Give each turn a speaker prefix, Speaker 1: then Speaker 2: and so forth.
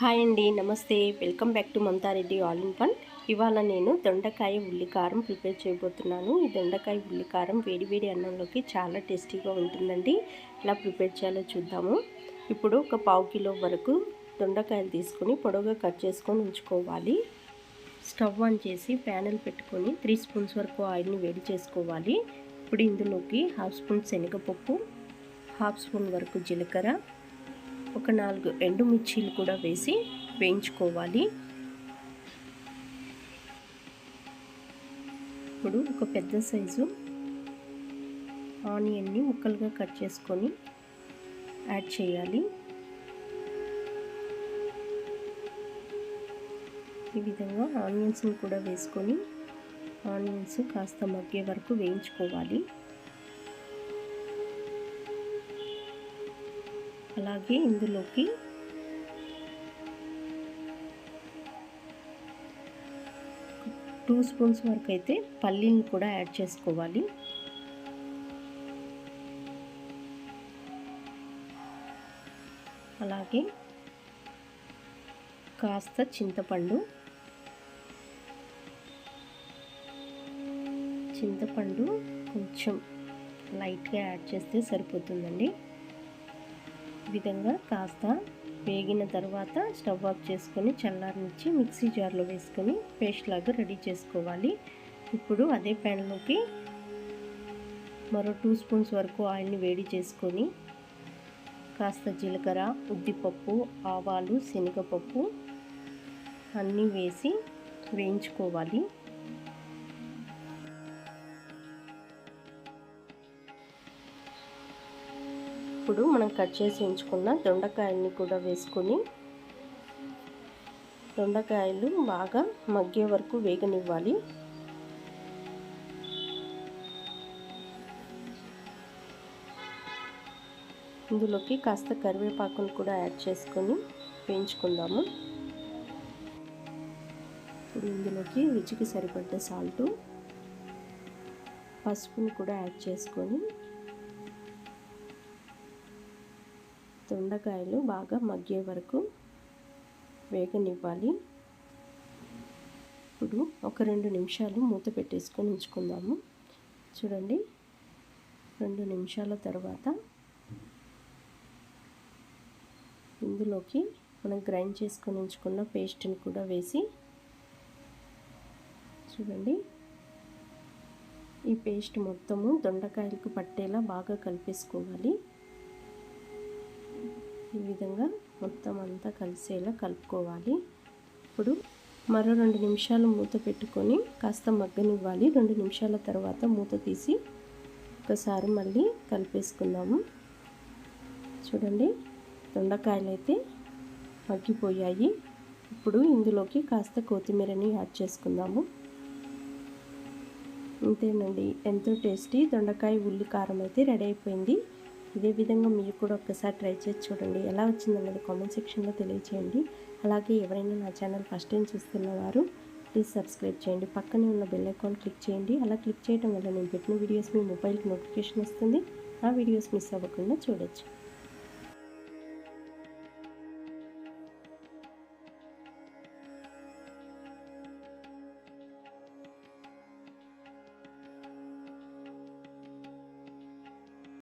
Speaker 1: Hi అండి నమస్తే. Welcome back to Mamatha Reddy all in one. ఇవాళ నేను దొండకాయ ఉల్లికారం ప్రిపేర్ చేయబోతున్నాను. ఈ దొండకాయ ఉల్లికారం వేడివేడి అన్నంలోకి చాలా టేస్టీగా ఉంటుందండి. ఎలా ప్రిపేర్ చేయాలో చూద్దాము. ఇప్పుడు ఒక పావు కిలో వరకు దొండకాయలు తీసుకొని పొడవుగా కట్ చేసుకొని ఉంచుకోవాలి. స్టవ్ ఆన్ చేసి ప్యానెల్ పెట్టుకొని త్రీ స్పూన్స్ వరకు ఆయిల్ని వేడి చేసుకోవాలి. ఇప్పుడు ఇందులోకి హాఫ్ స్పూన్ శనగపప్పు హాఫ్ స్పూన్ వరకు జీలకర్ర ఒక నాలుగు ఎండుమిర్చీలు కూడా వేసి వేయించుకోవాలి. ఇప్పుడు ఒక పెద్ద సైజు ఆనియన్ని ముక్కలుగా కట్ చేసుకొని యాడ్ చేయాలి. ఈ విధంగా ఆనియన్స్ని కూడా వేసుకొని ఆనియన్స్ కాస్త మగ్గే వరకు వేయించుకోవాలి. అలాగే ఇందులోకి టూ స్పూన్స్ వరకు అయితే పల్లీని కూడా యాడ్ చేసుకోవాలి. అలాగే కాస్త చింతపండు. చింతపండు కొంచెం లైట్గా యాడ్ చేస్తే సరిపోతుందండి. విధంగా కాస్త వేగిన తర్వాత స్టవ్ ఆఫ్ చేసుకొని చల్లారనిచ్చి మిక్సీ జార్లో వేసుకొని పేస్ట్ లాగా రెడీ చేసుకోవాలి. ఇప్పుడు అదే ప్యాన్లోకి మరో టూ స్పూన్స్ వరకు ఆయిల్ని వేడి చేసుకొని కాస్త జీలకర్ర ఉద్దిపప్పు ఆవాలు శనగపప్పు అన్నీ వేసి వేయించుకోవాలి. ఇప్పుడు మనం కట్ చేసి ఉంచుకున్న దొండకాయల్ని కూడా వేసుకొని దొండకాయలు బాగా మగ్గే వరకు వేగనివ్వాలి. ఇందులోకి కాస్త కరివేపాకును కూడా యాడ్ చేసుకొని వేయించుకుందాము. ఇప్పుడు ఇందులోకి రుచికి సరిపడ్డ సాల్టు పసుపుని కూడా యాడ్ చేసుకొని దొండకాయలు బాగా మగ్గే వరకు వేగనివ్వాలి. ఇప్పుడు ఒక రెండు నిమిషాలు మూత పెట్టేసుకొని ఉంచుకుందాము. చూడండి రెండు నిమిషాల తర్వాత ఇందులోకి మనం గ్రైండ్ చేసుకొని ఉంచుకున్న పేస్ట్ని కూడా వేసి చూడండి ఈ పేస్ట్ మొత్తము దొండకాయలకు పట్టేలా బాగా కలిపేసుకోవాలి. ఈ విధంగా మొత్తం అంతా కలిసేలా కలుపుకోవాలి. ఇప్పుడు మరో రెండు నిమిషాలు మూత పెట్టుకొని కాస్త మగ్గనివ్వాలి. రెండు నిమిషాల తర్వాత మూత తీసి ఒకసారి మళ్ళీ కలిపేసుకుందాము. చూడండి దొండకాయలు అయితే మగ్గిపోయాయి. ఇప్పుడు ఇందులోకి కాస్త కొత్తిమీరని యాడ్ చేసుకుందాము. అంతేనండి ఎంతో టేస్టీ దొండకాయ ఉల్లి కారం అయితే రెడీ అయిపోయింది. ఇదే విధంగా మీరు కూడా ఒక్కసారి ట్రై చేసి చూడండి. ఎలా వచ్చిందన్నది కామెంట్ సెక్షన్లో తెలియచేయండి. అలాగే ఎవరైనా నా ఛానల్ ఫస్ట్ టైం చూస్తున్నవారు ప్లీజ్ సబ్స్క్రైబ్ చేయండి. పక్కనే ఉన్న బెల్ ఐకాన్ క్లిక్ చేయండి. అలా క్లిక్ చేయడం వల్ల నేను పెట్టిన వీడియోస్ మీ మొబైల్కి నోటిఫికేషన్ వస్తుంది. ఆ వీడియోస్ మిస్ అవ్వకుండా చూడొచ్చు.